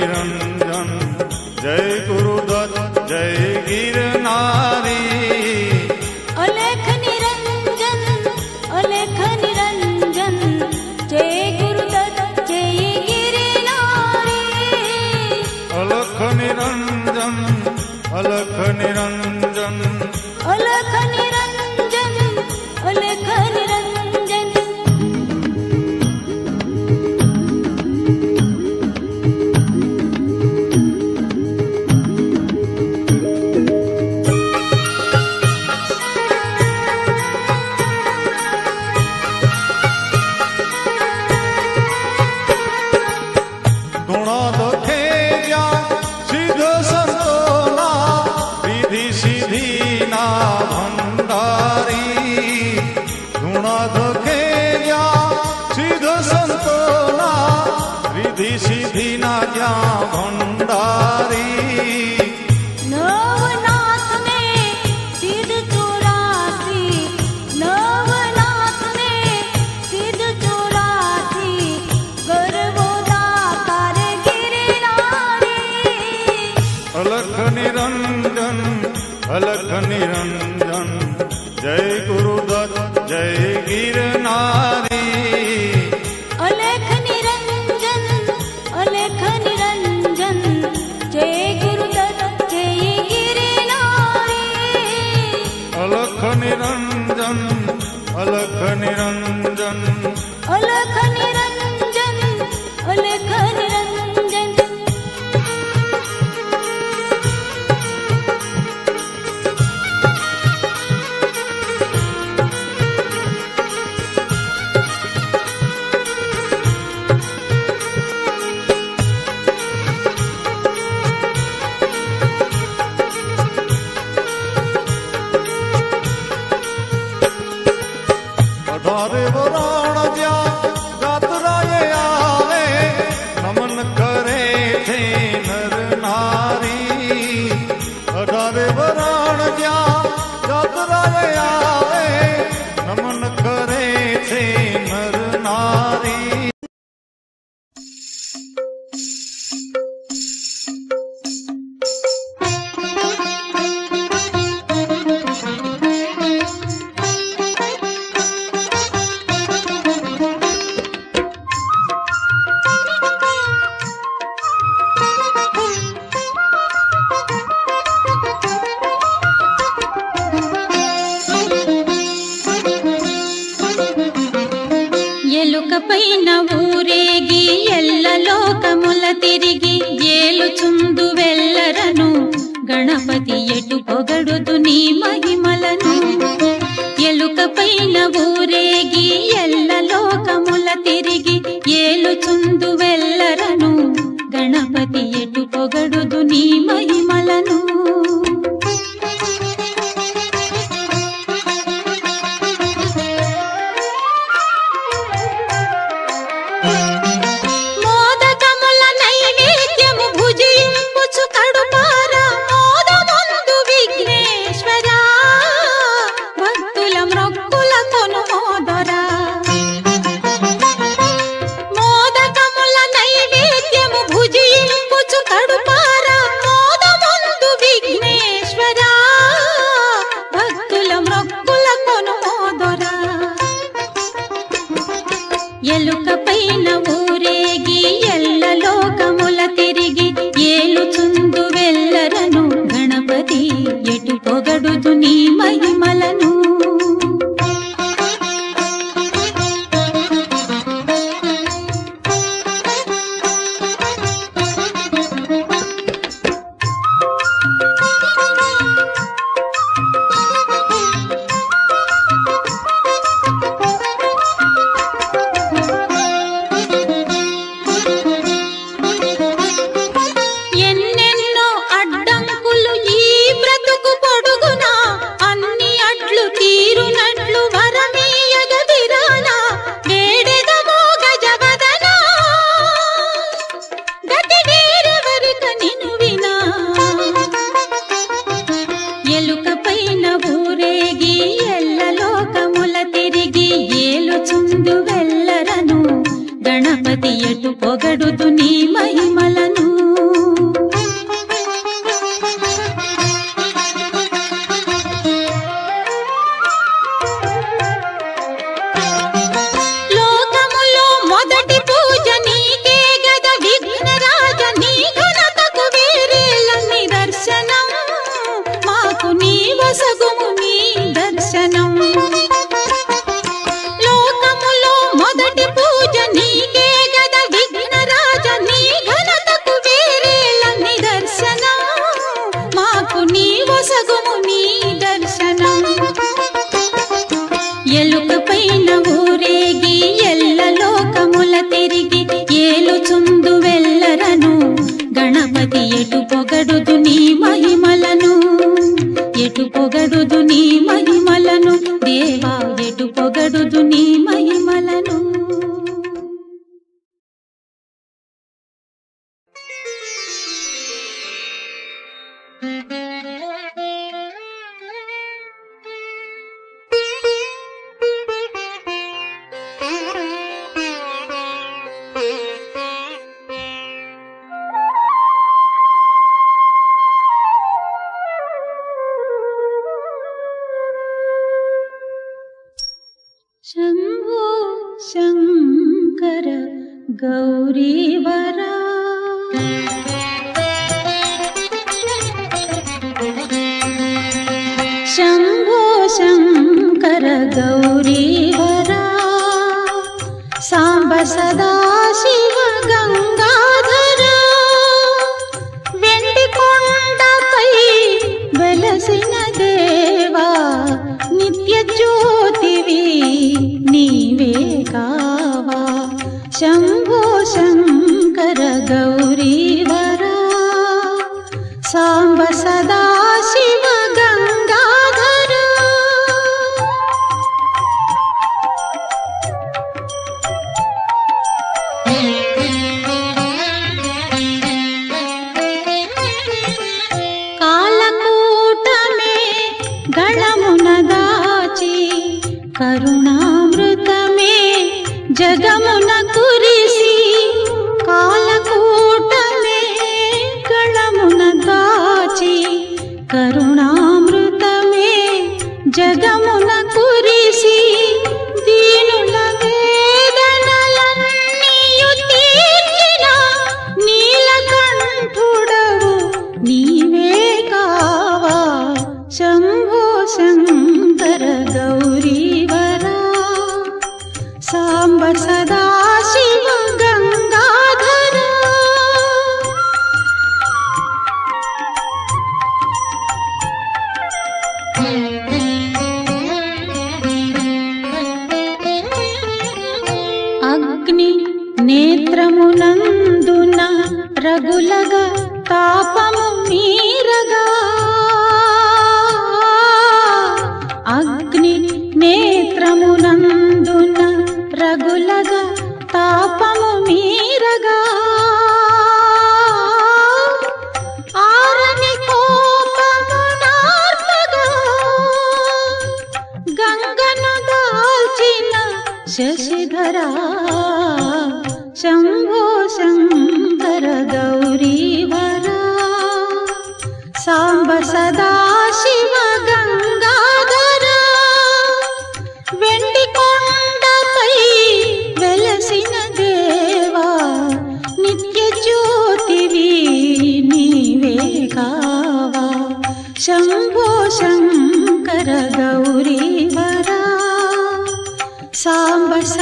নিরঞ্জন। জয় গুরুদত্ত জয় গিরনারী অলেখ নিরঞ্জন অলেখ নিরঞ্জন। জয় গুরুদত্ত জয় গিরনারী অলেখ নিরঞ্জন অলেখ নিরঞ্জন। भव trem ఎలుకపైన ఊరేగి ఎల్ల లోకముల తిరిగి ఏలుచుందు వెళ్ళరను గణపతి ఎటు పొగడుదు నీ మహిమలను. ఎలుకపైన ఊరేగి ఎల్ల లోకముల తిరిగి ఏలుచుందు వెళ్ళరను గణపతి ఎటు పొగడుదు నీ మహిమ शम्भो गोशं कर गौरी हरा जगमुन शशिधरा शम्भो शङ्कर गौरीवरा साम्ब साब सदा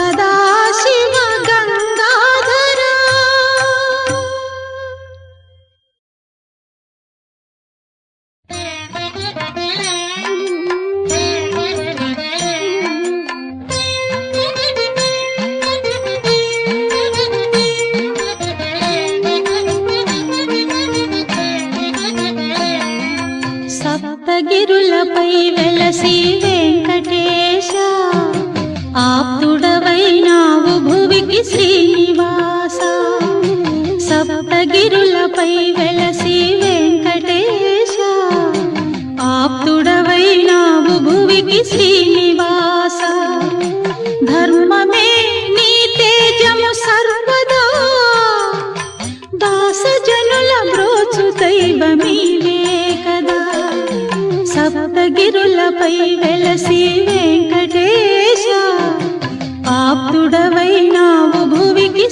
大喜玛岗。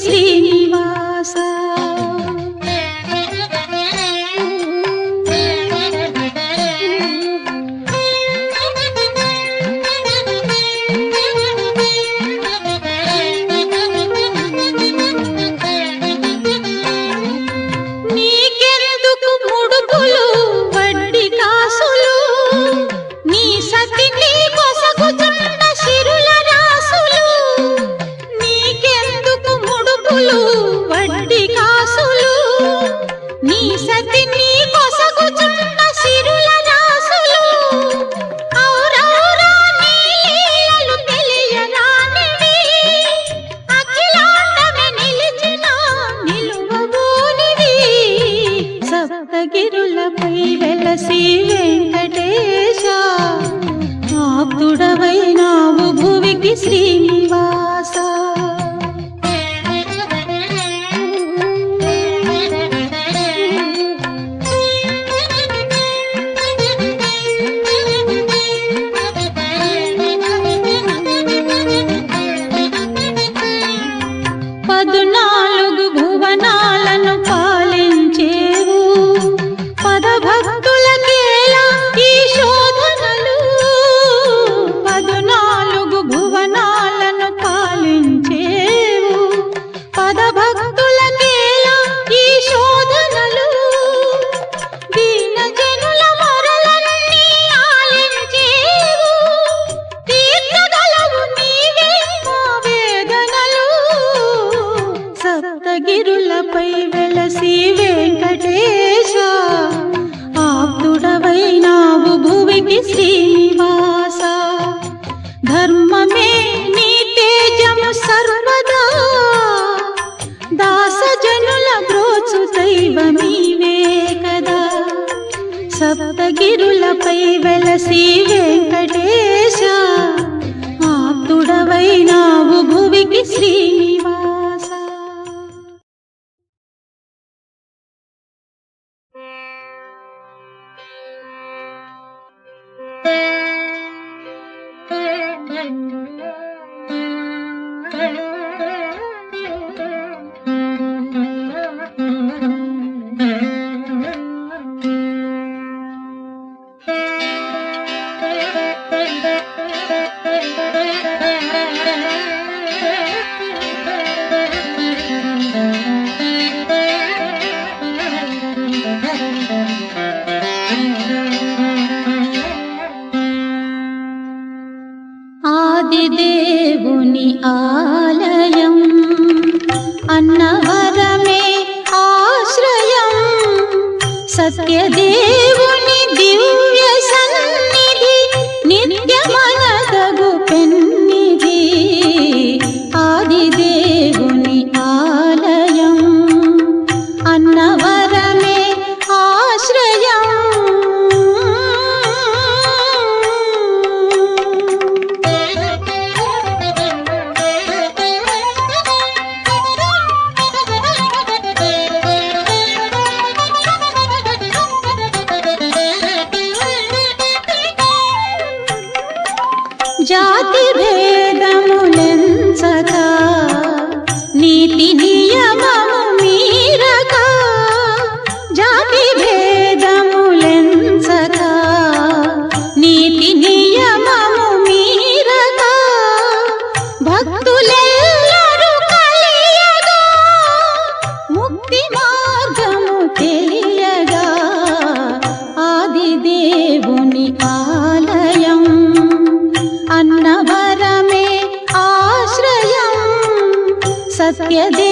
श्रीवास సప్తగిరులపై వెలసి వెంకటేశ ఆప్తుడవైనావు భువికి శ్రీనివా జాతి భేదములెంచక నీతిని ಭಾಗ್ಯದೇ